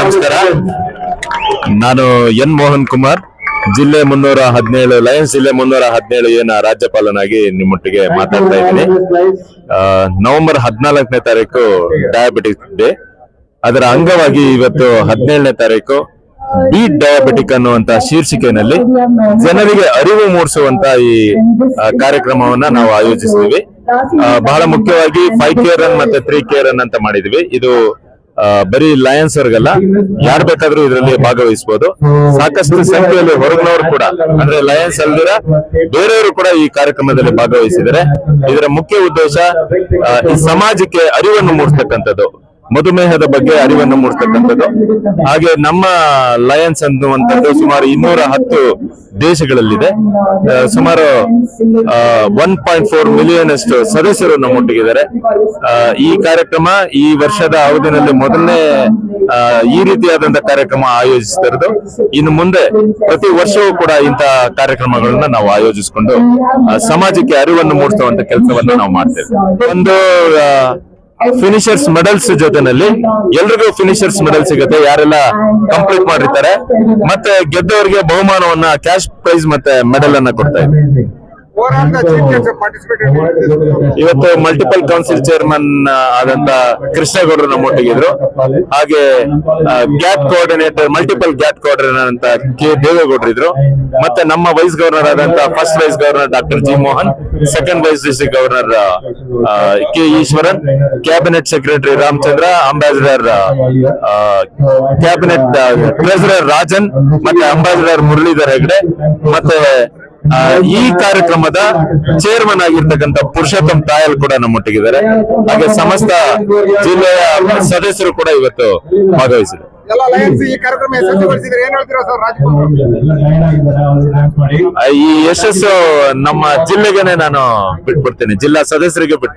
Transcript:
ನಮಸ್ಕಾರ. ನಾನು ಎನ್ ಮೋಹನ್ ಕುಮಾರ್. ಜಿಲ್ಲೆ ಮುನ್ನೂರ ಹದಿನೇಳು, ಲಯನ್ಸ್ ಜಿಲ್ಲೆ ಮುನ್ನೂರ ಹದಿನೇಳು ಏನ ರಾಜ್ಯಪಾಲನಾಗಿ ನಿಮ್ಮೊಟ್ಟಿಗೆ ಮಾತಾಡ್ತಾ ಇದ್ದೀನಿ. ನವೆಂಬರ್ ಹದಿನಾಲ್ಕನೇ ತಾರೀಕು ಡಯಾಬಿಟಿಕ್ ಡೇ ಅದರ ಅಂಗವಾಗಿ ಇವತ್ತು ಹದಿನೇಳನೇ ತಾರೀಕು ಬೀಟ್ ಡಯಾಬಿಟಿಕ್ ಅನ್ನುವಂತ ಶೀರ್ಷಿಕೆನಲ್ಲಿ ಜನರಿಗೆ ಅರಿವು ಮೂಡಿಸುವಂತ ಈ ಕಾರ್ಯಕ್ರಮವನ್ನ ನಾವು ಆಯೋಜಿಸಿದ್ವಿ ಬಹಳ ಮುಖ್ಯವಾಗಿ ಫೈವ್ ಕೇರ್ ರನ್ ಮತ್ತೆ ತ್ರೀ ಕೇರ್ ರನ್ ಅಂತ ಮಾಡಿದ್ವಿ ಇದು ಬರೀ ಲಯನ್ಸ್ ಅವ್ರಿಗಲ್ಲ, ಯಾರು ಬೇಕಾದ್ರೂ ಇದರಲ್ಲಿ ಭಾಗವಹಿಸಬಹುದು ಸಾಕಷ್ಟು ಸಂಖ್ಯೆಯಲ್ಲಿ ಹೊರಗಿನವರು ಕೂಡ, ಅಂದ್ರೆ ಲಯನ್ಸ್ ಅಲ್ದಿರ ಬೇರೆಯವರು ಕೂಡ ಈ ಕಾರ್ಯಕ್ರಮದಲ್ಲಿ ಭಾಗವಹಿಸಿದರೆ ಇದರ ಮುಖ್ಯ ಉದ್ದೇಶ ಈ ಸಮಾಜಕ್ಕೆ ಅರಿವನ್ನು ಮೂಡಿಸ್ತಕ್ಕಂಥದ್ದು. ಮಧುಮೇಹದ ಬಗ್ಗೆ ಅರಿವನ್ನು ಮೂಡಿಸ್ತಕ್ಕಂಥದ್ದು. ಹಾಗೆ ನಮ್ಮ ಲಯನ್ಸ್ ಅನ್ನುವಂಥದ್ದು ಸುಮಾರು ಇನ್ನೂರ ಹತ್ತು ದೇಶಗಳಲ್ಲಿದೆ. ಸುಮಾರು ಒನ್ ಪಾಯಿಂಟ್ ಫೋರ್ ಮಿಲಿಯನ್ ಅಷ್ಟು ಸದಸ್ಯರು ನಮ್ಮೊಟ್ಟಿಗಿದ್ದಾರೆ ಈ ಕಾರ್ಯಕ್ರಮ ಈ ವರ್ಷದ ಅವಧಿನಲ್ಲಿ ಮೊದಲನೇ ಈ ರೀತಿಯಾದಂತಹ ಕಾರ್ಯಕ್ರಮ ಆಯೋಜಿಸ್ತಾ ಇರೋದು ಇನ್ನು ಮುಂದೆ ಪ್ರತಿ ವರ್ಷವೂ ಕೂಡ ಇಂತಹ ಕಾರ್ಯಕ್ರಮಗಳನ್ನ ನಾವು ಆಯೋಜಿಸಿಕೊಂಡು ಸಮಾಜಕ್ಕೆ ಅರಿವನ್ನು ಮೂಡಿಸುವಂತ ಕೆಲಸವನ್ನು ನಾವು ಮಾಡ್ತೇವೆ ಒಂದು ಫಿನಿಷರ್ಸ್ ಮೆಡಲ್ಸ್ ಜೊತೆನಲ್ಲಿ ಎಲ್ರಿಗೂ ಫಿನಿಷರ್ಸ್ ಮೆಡಲ್ ಸಿಗುತ್ತೆ. ಯಾರೆಲ್ಲ ಕಂಪ್ಲೀಟ್ ಮಾಡಿರ್ತಾರೆ. ಮತ್ತೆ ಗೆದ್ದವರಿಗೆ ಬಹುಮಾನವನ್ನ ಕ್ಯಾಶ್ ಪ್ರೈಸ್ ಮತ್ತೆ ಮೆಡಲ್ ಅನ್ನ ಕೊಡ್ತಾ ಇದ್ದೀವಿ ಇವತ್ತು ಮಲ್ಟಿಪಲ್ ಕೌನ್ಸಿಲ್ ಚೇರ್ಮನ್ ಆದಂತ ಕೃಷ್ಣಗೌಡರು ನಮ್ಮೊಟ್ಟಿಗಿದ್ರು ಹಾಗೆ GAT coordinator multiple GAT coordinator ಅಂತ ಕೆ ದೇವೇಗೌಡರು ಇದ್ರು. ಮತ್ತೆ ನಮ್ಮ ವೈಸ್ ಗವರ್ನರ್ ಆದಂತ first vice governor doctor G Mohan second vice district governor K Eshwaran cabinet secretary Ramachandra ambassador cabinet treasurer Rajan ಮತ್ತೆ ಅಂಬಾಸಿಡರ್ ಮುರಳೀಧರ್ ಹೆಗ್ಡೆ ಮತ್ತೆ ಈ ಕಾರ್ಯಕ್ರಮದ ಚೇರ್ಮನ್ ಆಗಿರ್ತಕ್ಕಂಥ ಪುರುಷೋತ್ತಮ್ ತಾಯಲ್ ಕೂಡ ನಮ್ಮೊಟ್ಟಿಗಿದ್ದಾರೆ. ಹಾಗೆ ಸಮಸ್ತ ಜಿಲ್ಲೆಯ ಸದಸ್ಯರು ಕೂಡ ಇವತ್ತು ಆ, ಈ ಯಶಸ್ಸು ನಮ್ಮ ಜಿಲ್ಲೆಗೆನೆ ನಾನು ಬಿಟ್ಬಿಡ್ತೀನಿ. ಜಿಲ್ಲಾ ಸದಸ್ಯರಿಗೆ ಬಿಟ್ಟು